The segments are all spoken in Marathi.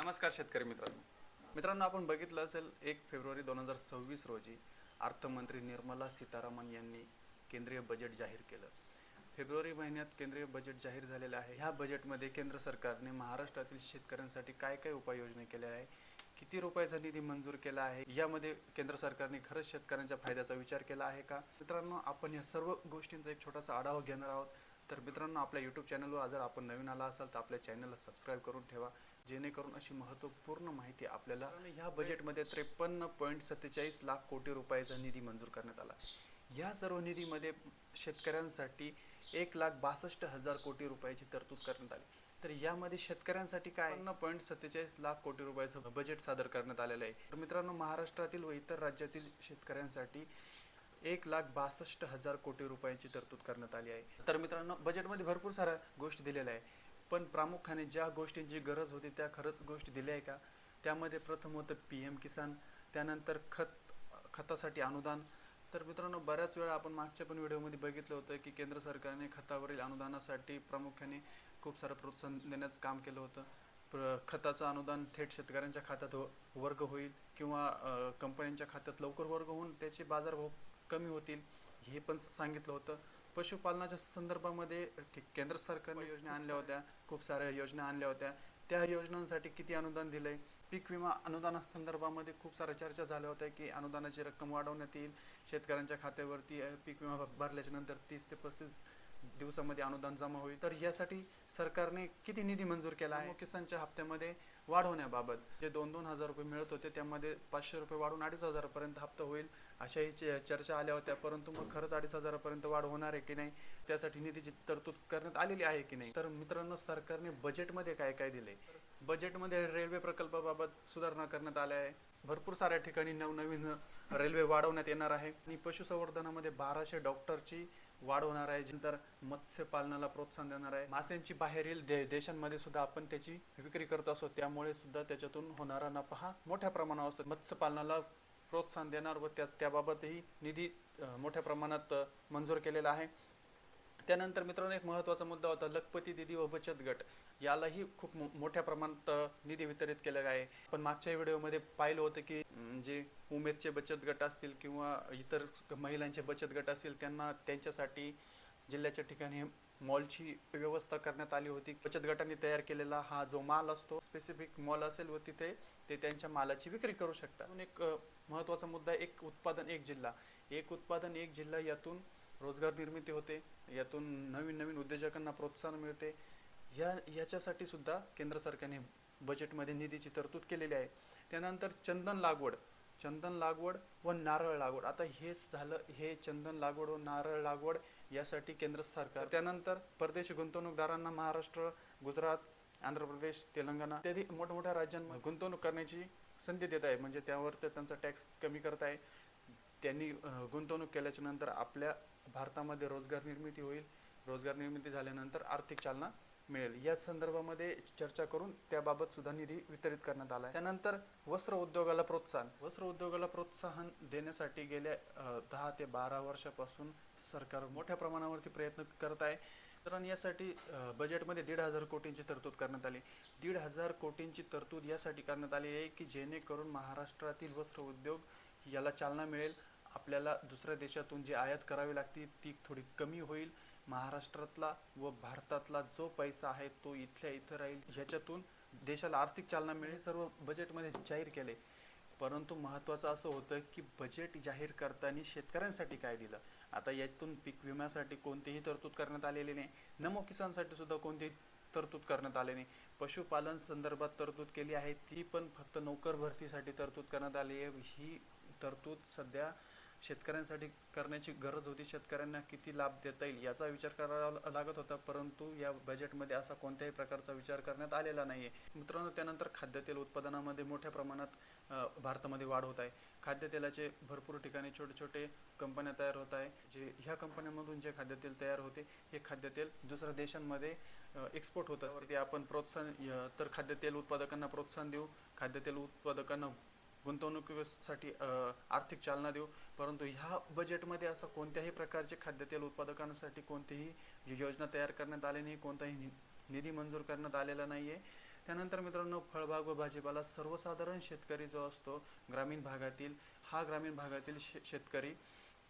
नमस्कार शेतकरी मित्रांनो. मित्रांनो आपण बघितलं असेल एक फेब्रुवारी दोन हजार सव्वीस रोजी अर्थमंत्री निर्मला सीतारामन यांनी केंद्रीय बजेट जाहीर केलं. फेब्रुवारी महिन्यात केंद्रीय बजेट जाहीर झालेलं आहे. ह्या बजेटमध्ये केंद्र सरकारने महाराष्ट्रातील शेतकऱ्यांसाठी काय काय उपाययोजना केल्या आहे किती रुपयाचा निधी मंजूर केला आहे? यामध्ये केंद्र सरकारने खरंच शेतकऱ्यांच्या फायद्याचा विचार केला आहे का? मित्रांनो आपण या सर्व गोष्टींचा एक छोटासा आढावा घेणार आहोत. तर मित्रांनो आपल्या यूट्यूब चॅनलवर जर आपण नवीन आला असाल तर आपल्या चॅनलला सबस्क्राईब करून ठेवा. जेणेकरून अशी महत्त्वपूर्ण माहिती आपल्याला ह्या बजेटमध्ये त्रेपन्न पॉईंट सत्तेचाळीस लाख कोटी रुपयाचा निधी मंजूर करण्यात आला या सर्व निधीमध्ये शेतकऱ्यांसाठी एक लाख बासष्ट हजार कोटी रुपयाची तरतूद करण्यात आली. तर यामध्ये शेतकऱ्यांसाठी काय? पॉईंट सत्तेचाळीस लाख कोटी रुपयाचं बजेट सादर करण्यात आलेलं आहे. तर मित्रांनो महाराष्ट्रातील व इतर राज्यातील शेतकऱ्यांसाठी एक लाख बासष्ट हजार कोटी रुपयांची तरतूद करण्यात आली आहे. तर मित्रांनो बजेटमध्ये भरपूर साऱ्या गोष्टी दिलेल्या आहे. पण प्रामुख्याने ज्या गोष्टींची गरज होती त्या खरंच गोष्टी दिल्या आहे का? त्यामध्ये प्रथम होतं पी एम किसान त्यानंतर खत खतासाठी अनुदान. तर मित्रांनो बऱ्याच वेळा आपण मागच्या पण व्हिडिओमध्ये बघितलं होतं की केंद्र सरकारने खतावरील अनुदानासाठी प्रामुख्याने खूप सारं प्रोत्साहन देण्याचं काम केलं होतं. प्र खताचं अनुदान थेट शेतकऱ्यांच्या खात्यात हो- वर्ग होईल किंवा कंपन्यांच्या खात्यात लवकर वर्ग होऊन त्याचे बाजारभाव कमी होतील हे पण सांगितलं होतं. पशुपालनाच्या संदर्भामध्ये केंद्र सरकारने योजना आणल्या होत्या खूप साऱ्या योजना आणल्या होत्या. त्या योजनांसाठी किती अनुदान दिलंय? पीक विमा अनुदानासंदर्भामध्ये खूप साऱ्या चर्चा झाल्या होत्या की अनुदानाची रक्कम वाढवण्यात येईल. शेतकऱ्यांच्या खात्यावरती पीक विमा भरल्याच्या नंतर तीस ते पस्तीस दिवसामध्ये अनुदान जमा होईल. तर यासाठी सरकारने किती निधी मंजूर केला आहे? किसानच्या हप्त्यामध्ये वाढ होण्याबाबत जे दोन दोन हजार रुपये मिळत होते त्यामध्ये पाचशे रुपये वाढून अडीच हजारापर्यंत हप्ता होईल अशाही च- चर्चा आल्या होत्या. परंतु मग खरंच अडीच हजारापर्यंत वाढ होणार आहे की नाही त्यासाठी निधीची तरतूद करण्यात आलेली आहे की नाही? तर मित्रांनो सरकारने बजेटमध्ये काय काय दिले बजेटमध्ये रेल्वे प्रकल्पाबाबत सुधारणा करण्यात आल्या आहे. भरपूर साऱ्या ठिकाणी नवनवीन रेल्वे वाढवण्यात येणार आहे. आणि पशुसंवर्धनामध्ये बाराशे डॉक्टरची वाढ होणार आहे नंतर मत्स्यपालनाला प्रोत्साहन देणार आहे. माशांची बाहेरील दे देशांमध्ये सुद्धा आपण त्याची विक्री करत असतो त्यामुळे सुद्धा त्याच्यातून होणारा नफा हा मोठ्या प्रमाणावर असतो. मत्स्यपालनाला प्रोत्साहन देणार व त्या त्याबाबतही निधी मोठ्या प्रमाणात मंजूर केलेला आहे. त्यानंतर मित्रांनो एक महत्त्वाचा मुद्दा होता लखपती दिदी व बचत गट. यालाही खूप मो- मोठ्या प्रमाणात निधी वितरित केलेला आहे. पण मागच्या व्हिडिओमध्ये पाहिलं होतं की जे उमेदचे बचत गट असतील किंवा इतर महिलांचे बचत गट असतील त्यांना त्यांच्यासाठी जिल्ह्याच्या ठिकाणी मॉलची व्यवस्था करण्यात आली होती. बचत गटांनी तयार केलेला हा जो माल असतो स्पेसिफिक मॉल असेल व तिथे ते त्यांच्या मालाची विक्री करू शकतात. एक महत्त्वाचा मुद्दा एक उत्पादन एक जिल्हा. एक उत्पादन एक जिल्हा यातून रोजगार निर्मिती होते यातून नवीन नवीन उद्योजकांना प्रोत्साहन मिळते. या याच्यासाठी सुद्धा केंद्र सरकारने बजेटमध्ये निधीची तरतूद केलेली आहे. त्यानंतर चंदन लागवड चंदन लागवड व नारळ लागवड. आता हेच झालं हे चंदन लागवड व नारळ लागवड यासाठी केंद्र सरकार त्यानंतर परदेशी गुंतवणूकदारांना महाराष्ट्र गुजरात आंध्र प्रदेश तेलंगणा इत्यादी मोठमोठ्या राज्यांमध्ये गुंतवणूक करण्याची संधी देत आहे. म्हणजे त्यावर ते त्यांचा टॅक्स कमी करत आहे. त्यांनी गुंतवणूक केल्याच्यानंतर आपल्या भारतामध्ये रोजगार निर्मिती होईल. रोजगार निर्मिती झाल्यानंतर आर्थिक चालना मिळेल. या संदर्भामध्ये चर्चा करून त्याबाबत सुद्धा निधी वितरित करण्यात आला आहे. त्यानंतर वस्त्र उद्योगाला प्रोत्साहन. वस्त्र उद्योगाला प्रोत्साहन देण्यासाठी गेल्या दहा ते बारा वर्षापासून सरकार मोठ्या प्रमाणावरती प्रयत्न करत आहे. तर यासाठी बजेटमध्ये दीड हजार कोटींची तरतूद करण्यात आली. दीड हजार कोटींची तरतूद यासाठी करण्यात आली आहे की जेणेकरून महाराष्ट्रातील वस्त्र उद्योग याला चालना मिळेल. आपल्याला दुसऱ्या देशातून जी आयात करावी लागते ती थोडी कमी होईल. महाराष्ट्रातला व भारतातला जो पैसा आहे तो इथल्या इथं राहील. ह्याच्यातून देशाला आर्थिक चालना मिळेल. सर्व बजेटमध्ये जाहीर केले. परंतु महत्त्वाचं असं होतं की बजेट जाहीर करताना शेतकऱ्यांसाठी काय दिलं? आता यातून पीक विम्यासाठी कोणतीही तरतूद करण्यात आलेली नाही. नमो किसानसाठी सुद्धा कोणतीही तरतूद करण्यात आली नाही. पशुपालन संदर्भात तरतूद केली आहे. ती पण फक्त नोकर भरतीसाठी तरतूद करण्यात आली आहे. ही तरतूद सध्या शेतकऱ्यांसाठी करण्याची गरज होती. शेतकऱ्यांना किती लाभ देता येईल याचा विचार करावा लागत होता परंतु या बजेटमध्ये असा कोणत्याही प्रकारचा विचार करण्यात आलेला नाही आहे मित्रांनो त्यानंतर खाद्यतेल उत्पादनामध्ये मोठ्या प्रमाणात भारतामध्ये वाढ होत आहे. खाद्यतेलाचे भरपूर ठिकाणी छोटे छोटे कंपन्या तयार होत आहे. जे ह्या कंपन्यांमधून जे खाद्यतेल तयार होते हे खाद्यतेल दुसऱ्या देशांमध्ये एक्सपोर्ट होत असते. ते आपण प्रोत्साहन तर खाद्यतेल उत्पादकांना प्रोत्साहन देऊ खाद्यतेल उत्पादकांना गुंतवणुकीसाठी आर्थिक चालना देऊ. परंतु ह्या बजेटमध्ये असं कोणत्याही प्रकारचे खाद्यतेल उत्पादकांसाठी कोणतीही योजना तयार करण्यात आली नाही कोणताही नि- निधी मंजूर करण्यात आलेला नाही आहे त्यानंतर मित्रांनो फळबाग व भाजीपाला सर्वसाधारण शेतकरी जो असतो ग्रामीण भागातील हा ग्रामीण भागातील शे शेतकरी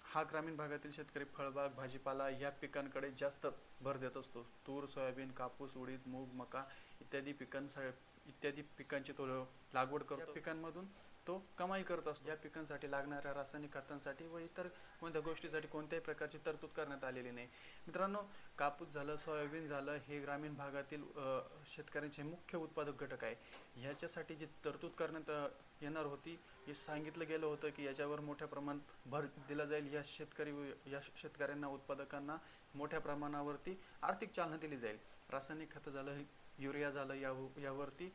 हा ग्रामीण भागातील शेतकरी फळबाग भाजीपाला या पिकांकडे जास्त भर देत असतो. तूर सोयाबीन कापूस उडीद मूग मका इत्यादी पिकांसा इत्यादी पिकांची तो लागवड करतो. पिकांमधून तो कमाई करत असतो. या पिकांसाठी लागणाऱ्या रासायनिक खतांसाठी व इतर कोणत्या गोष्टीसाठी कोणत्याही प्रकारची तरतूद करण्यात आलेली नाही. मित्रांनो कापूस झालं सोयाबीन झालं हे ग्रामीण भागातील शेतकऱ्यांचे मुख्य उत्पादक घटक आहे. ह्याच्यासाठी जी तरतूद करण्यात येणार होती हे सांगितलं गेलं होतं की याच्यावर मोठ्या प्रमाणात भर दिला जाईल. या शेतकरी या शेतकऱ्यांना उत्पादकांना मोठ्या प्रमाणावरती आर्थिक चालना दिली जाईल. रासायनिक खतं झालं युरिया झालं या यावरती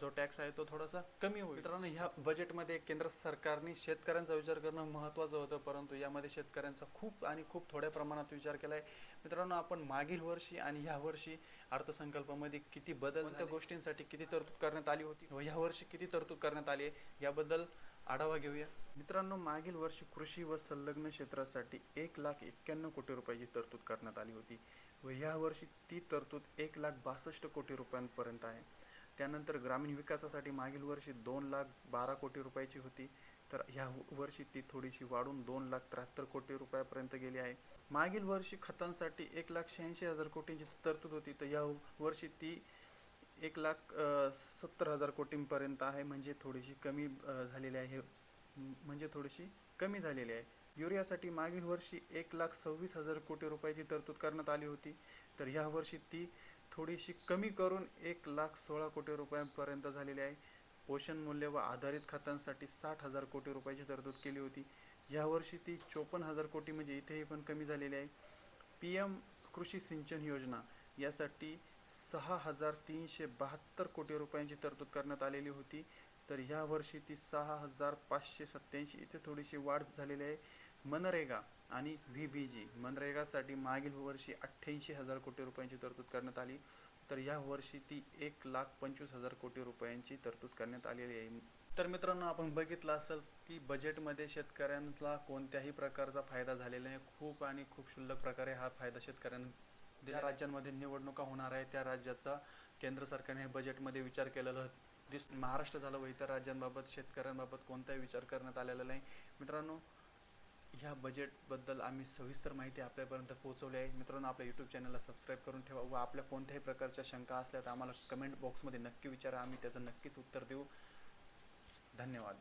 जो टॅक्स आहे तो थोडासा कमी होईल. मित्रांनो ह्या बजेटमध्ये केंद्र सरकारने शेतकऱ्यांचा विचार करणं महत्त्वाचं होतं परंतु यामध्ये शेतकऱ्यांचा खूप आणि खूप थोड्या प्रमाणात विचार केला आहे मित्रांनो आपण मागील वर्षी आणि ह्या वर्षी अर्थसंकल्पामध्ये किती बदल कोणत्या गोष्टींसाठी किती तरतूद करण्यात आली होती? व ह्या वर्षी किती तरतूद करण्यात आली आहे? याबद्दल आढावा घेऊया. मित्रांनो मागील वर्षी कृषी व संलग्न क्षेत्रासाठी एक लाख एक्क्याण्णव कोटी रुपयाची तरतूद करण्यात आली होती. व ह्या वर्षी ती तरतूद एक लाख बासष्ट कोटी रुपयांपर्यंत आहे. त्यानंतर ग्रामीण विकासासाठी मागील वर्षी दोन लाख बारा कोटी रुपयाची होती. तर ह्या वर्षी ती थोडीशी वाढून दोन लाख त्र्याहत्तर कोटी रुपयापर्यंत गेली आहे. मागील वर्षी खतांसाठी एक लाख शहाऐंशी हजार कोटींची तरतूद होती. तर या वर्षी ती एक लाख सत्तर हजार कोटींपर्यंत आहे. म्हणजे थोडीशी कमी झालेली आहे. म्हणजे थोडीशी कमी झालेली आहे. युरियासाठी मागील वर्षी एक लाख सव्वीस हजार कोटी रुपयाची तरतूद करण्यात आली होती. तर ह्या वर्षी ती थोडीशी कमी करून एक लाख सोळा कोटी रुपयांपर्यंत झालेली आहे. पोषण मूल्य व आधारित खात्यांसाठी साठ हजार कोटी रुपयाची तरतूद केली होती. यावर्षी ती चोपन्न हजार कोटी म्हणजे इथेही पण कमी झालेली आहे. पी एम कृषी सिंचन योजना यासाठी सहा हजार तीनशे बहात्तर कोटी रुपयांची तरतूद करण्यात आलेली होती. तर ह्या वर्षी ती सहा हजार पाचशे सत्याऐंशी इथे थोडीशी वाढ झालेली आहे. मनरेगा आणि व्ही बी जी मनरेगासाठी मागील वर्षी अठ्ठ्याऐंशी हजार कोटी रुपयांची तरतूद करण्यात आली. तर या वर्षी ती एक लाख पंचवीस हजार कोटी रुपयांची तरतूद करण्यात आलेली आहे. तर मित्रांनो आपण बघितलं असेल की बजेटमध्ये शेतकऱ्यांना कोणत्याही प्रकारचा फायदा झालेला नाही. खूप आणि खूप क्षुल्लक प्रकारे हा फायदा शेतकऱ्यांना ज्या राज्यांमध्ये निवडणुका होणार आहे त्या राज्याचा केंद्र सरकारने बजेटमध्ये विचार केलेला दिस महाराष्ट्र झालं व इतर राज्यांबाबत शेतकऱ्यांबाबत कोणताही विचार करण्यात आलेला नाही. मित्रांनो ह्या बजेटबद्दल आम्ही सविस्तर माहिती आपल्यापर्यंत पोहोचवली आहे. मित्रांनो आपल्या यूट्यूब चॅनलला सबस्क्राईब करून ठेवा व आपल्या कोणत्याही प्रकारच्या शंका असल्या तर आम्हाला कमेंट बॉक्समध्ये नक्की विचारा. आम्ही त्याचं नक्कीच उत्तर देऊ. धन्यवाद.